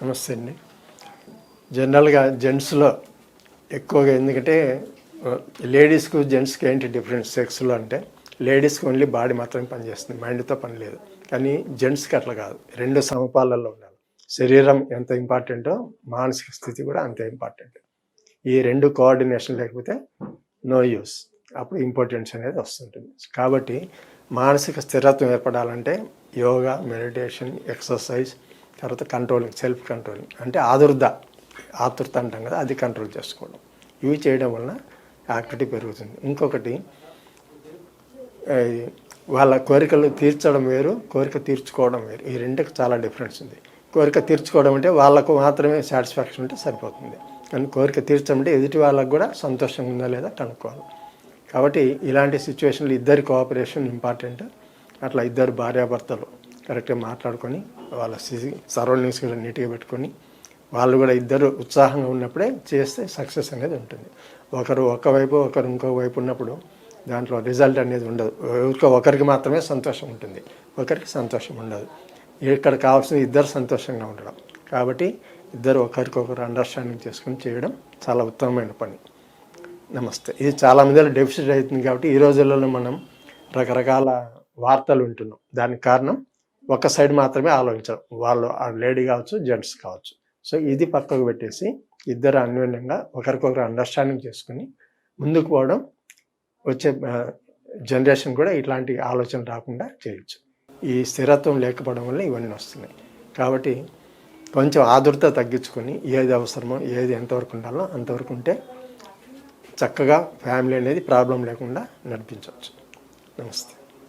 నమస్తే అండి జనరల్గా జెంట్స్లో ఎక్కువగా ఎందుకంటే లేడీస్కు జెంట్స్కి ఏంటి డిఫరెన్స్ సెక్స్లో అంటే లేడీస్కి ఓన్లీ బాడీ మాత్రమే పనిచేస్తుంది మైండ్తో పని లేదు. కానీ జెంట్స్కి అట్లా కాదు. రెండు సమపాలలో ఉండాలి. శరీరం ఎంత ఇంపార్టెంటో మానసిక స్థితి కూడా అంతే ఇంపార్టెంట్. ఈ రెండు కోఆర్డినేషన్ లేకపోతే నో యూస్. అప్పుడు ఇంపార్టెన్స్ అనేది వస్తుంటుంది. కాబట్టి మానసిక స్థిరత్వం ఏర్పడాలంటే యోగా మెడిటేషన్ ఎక్సర్సైజ్ తర్వాత కంట్రోలింగ్ సెల్ఫ్ కంట్రోలింగ్ అంటే ఆదుర్ద ఆతురత అంటాం కదా అది కంట్రోల్ చేసుకోవడం. ఇవి చేయడం వలన యాక్టివిటీ పెరుగుతుంది. ఇంకొకటి వాళ్ళ కోరికలు తీర్చడం వేరు కోరిక తీర్చుకోవడం వేరు. ఈ రెండుకి చాలా డిఫరెన్స్ ఉంది. కోరిక తీర్చుకోవడం అంటే వాళ్ళకు మాత్రమే సాటిస్ఫాక్షన్ ఉంటే సరిపోతుంది. కానీ కోరిక తీర్చడం అంటే ఎదుటి వాళ్ళకు కూడా సంతోషంగా ఉందా లేదా కనుక్కోవాలి. కాబట్టి ఇలాంటి సిచ్యువేషన్లు ఇద్దరి కోఆపరేషన్ ఇంపార్టెంట్ అట్లా ఇద్దరు భార్యాభర్తలు కరెక్ట్గా మాట్లాడుకొని వాళ్ళ సరౌండింగ్స్ కూడా నీట్గా పెట్టుకొని వాళ్ళు కూడా ఇద్దరు ఉత్సాహంగా ఉన్నప్పుడే చేస్తే సక్సెస్ అనేది ఉంటుంది. ఒకరు ఒకవైపు ఒకరు ఇంకో వైపు ఉన్నప్పుడు దాంట్లో రిజల్ట్ అనేది ఉండదు. ఊరికే ఒకరికి మాత్రమే సంతోషం ఉంటుంది. ఒకరికి సంతోషం ఉండదు. ఇక్కడ కావాల్సింది ఇద్దరు సంతోషంగా ఉండడం. కాబట్టి ఇద్దరు ఒకరికొకరు అండర్స్టాండింగ్ చేసుకుని చేయడం చాలా ఉత్తమమైన పని. నమస్తే. ఇది చాలా మందిలో డెఫిసిట్ అవుతుంది కాబట్టి ఈ రోజులలో మనం రకరకాల వార్తలు వింటున్నాం. దానికి కారణం ఒక సైడ్ మాత్రమే ఆలోచించడం వాళ్ళు ఆ లేడీ కావచ్చు జెంట్స్ కావచ్చు. సో ఇది పక్కకు పెట్టేసి ఇద్దరు అన్యోన్యంగా ఒకరికొకరు అండర్స్టాండింగ్ చేసుకుని ముందుకు పోవడం వచ్చే జనరేషన్ కూడా ఇట్లాంటి ఆలోచన రాకుండా చేయొచ్చు. ఈ స్థిరత్వం లేకపోవడం వల్ల ఇవన్నీ వస్తున్నాయి. కాబట్టి కొంచెం ఆదుర్త తగ్గించుకొని ఏది అవసరమో ఏది ఎంతవరకు ఉండాలో అంతవరకు ఉంటే చక్కగా ఫ్యామిలీ అనేది ప్రాబ్లం లేకుండా నడిపించవచ్చు. నమస్తే.